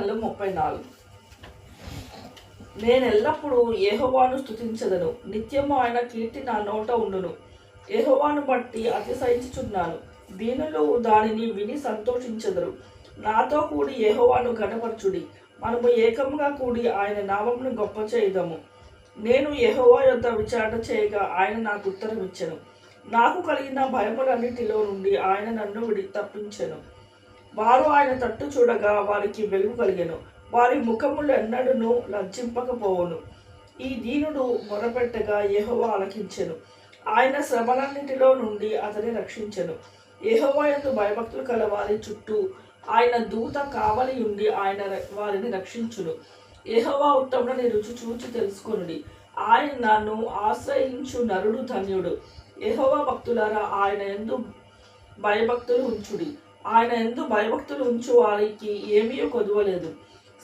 ముప్పై నాలుగు నేను ఎల్లప్పుడూ ఏహోవాను స్థుతించదను నిత్యము ఆయన కీర్తి నా నోట ఉండును. ఏహోవాను బట్టి అతిశయించుచున్నాను. దీనులు దానిని విని సంతోషించదరు. నాతో కూడి ఏహోవాను ఘనపరచుడి. మనము ఏకముగా కూడి ఆయన నామమును గొప్ప చేయదము. నేను యెహోవా యొద్ద విచారణ చేయగా ఆయన నాకు ఉత్తరం ఇచ్చెను నాకు కలిగిన భయములన్నిటిలో నుండి ఆయన నన్ను విడి తప్పించెను. వారు ఆయన తట్టు చూడగా వారికి వెలుగు కలిగెను. వారి ముఖములు ఎన్నడూను లజ్జింపకపోవును ఈ దీనుడు మొరపెట్టగా యహోవా ఆలకించెను. ఆయన శ్రమలన్నిటిలో నుండి అతని రక్షించెను. యెహోవా యందు భయభక్తులు కల వారి చుట్టూ ఆయన దూత కావలి ఉండి ఆయన వారిని రక్షించును. యహోవా ఉత్తముడని రుచి చూచి తెలుసుకొనుడి. ఆయన నన్ను ఆశ్రయించు నరుడు ధన్యుడు. యహోవా భక్తులారా ఆయన ఎందు భయభక్తులు ఉంచుడి. ఆయన ఎందు భయభక్తులు ఉంచు వారికి ఏమీ కొదువలేదు.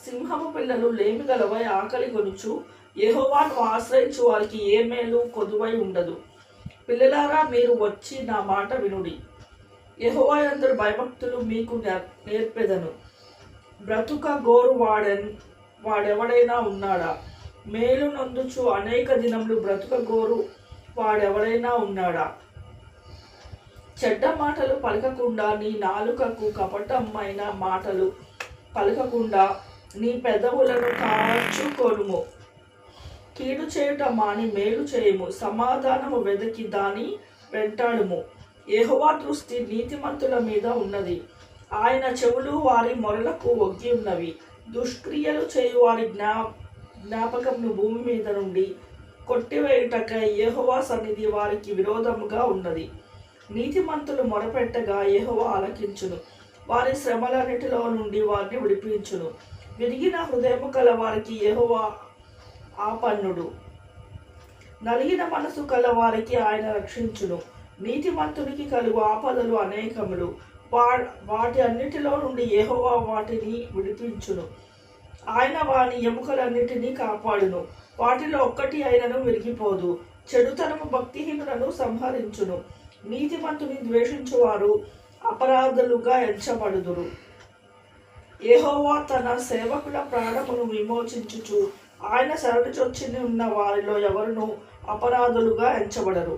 సింహము పిల్లలు లేమి గలవై ఆకలి కొనుచు యహోవాను ఆశ్రయించు వారికి ఏ మేలు కొదువై ఉండదు. పిల్లలారా మీరు వచ్చి నా మాట వినుడి. యహోవా అందరు భయభక్తులు మీకు నేర్- నేర్పెదను. బ్రతుక గోరు వాడెన్ వాడెవడైనా ఉన్నాడా? మేలు నందుచు అనేక దినములు బ్రతుక గోరు వాడెవడైనా ఉన్నాడా? చెడ్డ మాటలు పలకకుండా నీ నాలుకకు కపటమైన మాటలు పలకకుండా నీ పెదవులను కాచుకొనుము. కీడు చేయుట మాని మేలు చేయము. సమాధానము వెదకి దాని వెంటాడుము. యెహోవా దృష్టి నీతిమంతుల మీద ఉన్నది. ఆయన చెవులు వారి మొరలకు ఒగ్గి ఉన్నవి. దుష్క్రియలు చేయు వారి జ్ఞా జ్ఞాపకంను భూమి మీద నుండి కొట్టివేయుటకై ఏహోవా సన్నిధి వారికి విరోధముగా ఉన్నది. నీతిమంతులు మొరపెట్టగా యెహోవా ఆలకించును. వారి శ్రమలన్నిటిలో నుండి వారిని విడిపించును. విరిగిన హృదయము కల వారికి యెహోవా ఆపన్నుడు. నలిగిన మనసు కల వారికి ఆయన రక్షించును. నీతిమంతునికి కలుగు ఆపదలు అనేకములు. వా వాటి అన్నిటిలో నుండి ఏహోవా వాటిని విడిపించును. ఆయన వాని ఎముకలన్నిటినీ కాపాడును. వాటిలో ఒక్కటి అయినను విరిగిపోదు. చెడుతనము భక్తిహీనులను సంహరించును. నీతిమంతుని ద్వేషించువారు అపరాధులుగా ఎంచబడుదురు. ఏహోవా తన సేవకుల ప్రాణమును విమోచించుచు ఆయన శరణు చొచ్చి ఉన్న వారిలో ఎవరును అపరాధులుగా ఎంచబడరు.